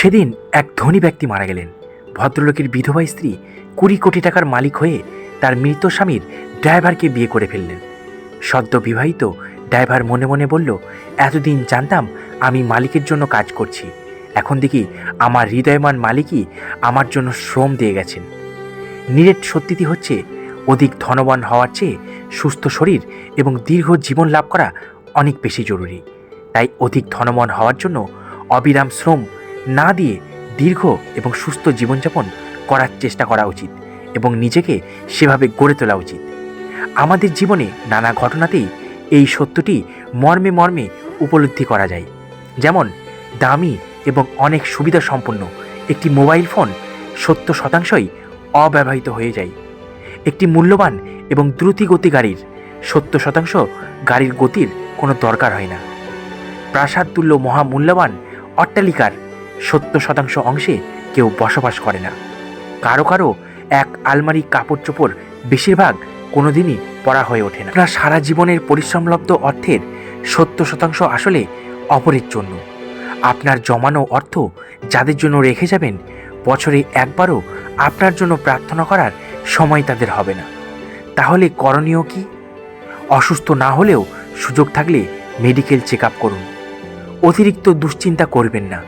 সেদিন এক ধনী ব্যক্তি মারা গেলেন। ভদ্রলোকের বিধবা স্ত্রী কুড়ি কোটি টাকার মালিক হয়ে তার মৃত স্বামীর ড্রাইভারকে বিয়ে করে ফেললেন। সদ্য বিবাহিত ড্রাইভার মনে মনে বলল, এতদিন জানতাম আমি মালিকের জন্য কাজ করছি। এখন দেখি আমার হৃদয়মান মালিকই আমার জন্য শ্রম দিয়ে গেছেন। নিরেট সত্যিটি হচ্ছে, অধিক ধনবান হওয়ার চেয়ে সুস্থ শরীর এবং দীর্ঘ জীবন লাভ করা অনেক বেশি জরুরি। তাই অধিক ধনবান হওয়ার জন্য অবিরাম শ্রম না দিয়ে দীর্ঘ এবং সুস্থ জীবনযাপন করার চেষ্টা করা উচিত এবং নিজেকে সেভাবে গড়ে তোলা উচিত। আমাদের জীবনে নানা ঘটনাতেই এই সত্যটি মর্মে মর্মে উপলব্ধি করা যায়। যেমন, দামি এবং অনেক সুবিধা সম্পন্ন একটি মোবাইল ফোন সত্তর শতাংশই অব্যবহৃত হয়ে যায়। একটি মূল্যবান এবং দ্রুতিগতি গাড়ির সত্তর শতাংশ গাড়ির গতির কোনো দরকার হয় না। প্রাসাদ তুল্য মহামূল্যবান অট্টালিকার সত্তর শতাংশ অংশে কেউ বসবাস করে না। কারও কারও এক আলমারি কাপড় চোপড় বেশিরভাগ কোনোদিনই পড়া হয়ে ওঠে না। আপনার সারা জীবনের পরিশ্রমলব্ধ অর্থের সত্তর শতাংশ আসলে অপরের জন্য। আপনার জমানো অর্থ যাদের জন্য রেখে যাবেন, বছরে একবারও আপনার জন্য প্রার্থনা করার সময় তাদের হবে না। তাহলে করণীয় কি? অসুস্থ না হলেও সুযোগ থাকলে মেডিকেল চেক করুন। অতিরিক্ত দুশ্চিন্তা করবেন না।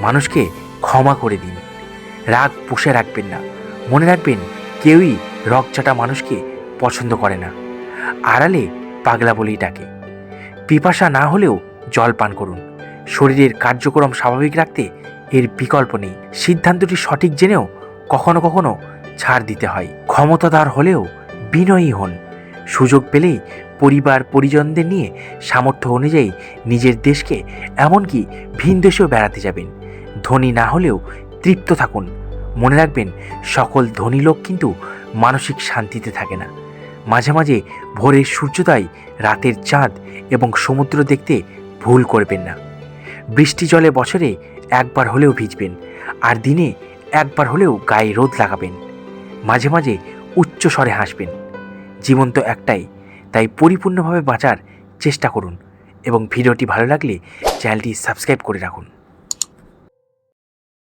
মানুষকে ক্ষমা করে দিন। রাগ পুষে রাখবেন না। মনে রাখবেন, কেউই রকচাটা মানুষকে পছন্দ করে না। আড়ালে পাগলা বলেই ডাকে। পিপাসা না হলেও জল পান করুন। শরীরের কার্যক্রম স্বাভাবিক রাখতে এর বিকল্প নেই। সিদ্ধান্তটি সঠিক জেনেও কখনো কখনো ছাড় দিতে হয়। ক্ষমতাদার হলেও বিনয়ী হন। সুযোগ পেলেই পরিবার পরিজনদের নিয়ে সামর্থ্য অনুযায়ী নিজের দেশকে এমনকি ভিন দেশেও বেড়াতে যাবেন। ধনী না হলেও তৃপ্ত থাকুন। মনে রাখবেন, সকল ধনী লোক কিন্তু মানসিক শান্তিতে থাকে না। মাঝে মাঝে ভোরের সূর্যোদয়, রাতের চাঁদ এবং সমুদ্র দেখতে ভুল করবেন না। বৃষ্টি জলে বছরে একবার হলেও ভিজবেন, আর দিনে একবার হলেও গায়ে রোদ লাগাবেন। মাঝে মাঝে উচ্চ স্বরে হাসবেন। জীবন তো একটাই, তাই পরিপূর্ণভাবে বাঁচার চেষ্টা করুন এবং ভিডিওটি ভালো লাগলে চ্যানেলটি সাবস্ক্রাইব করে রাখুন।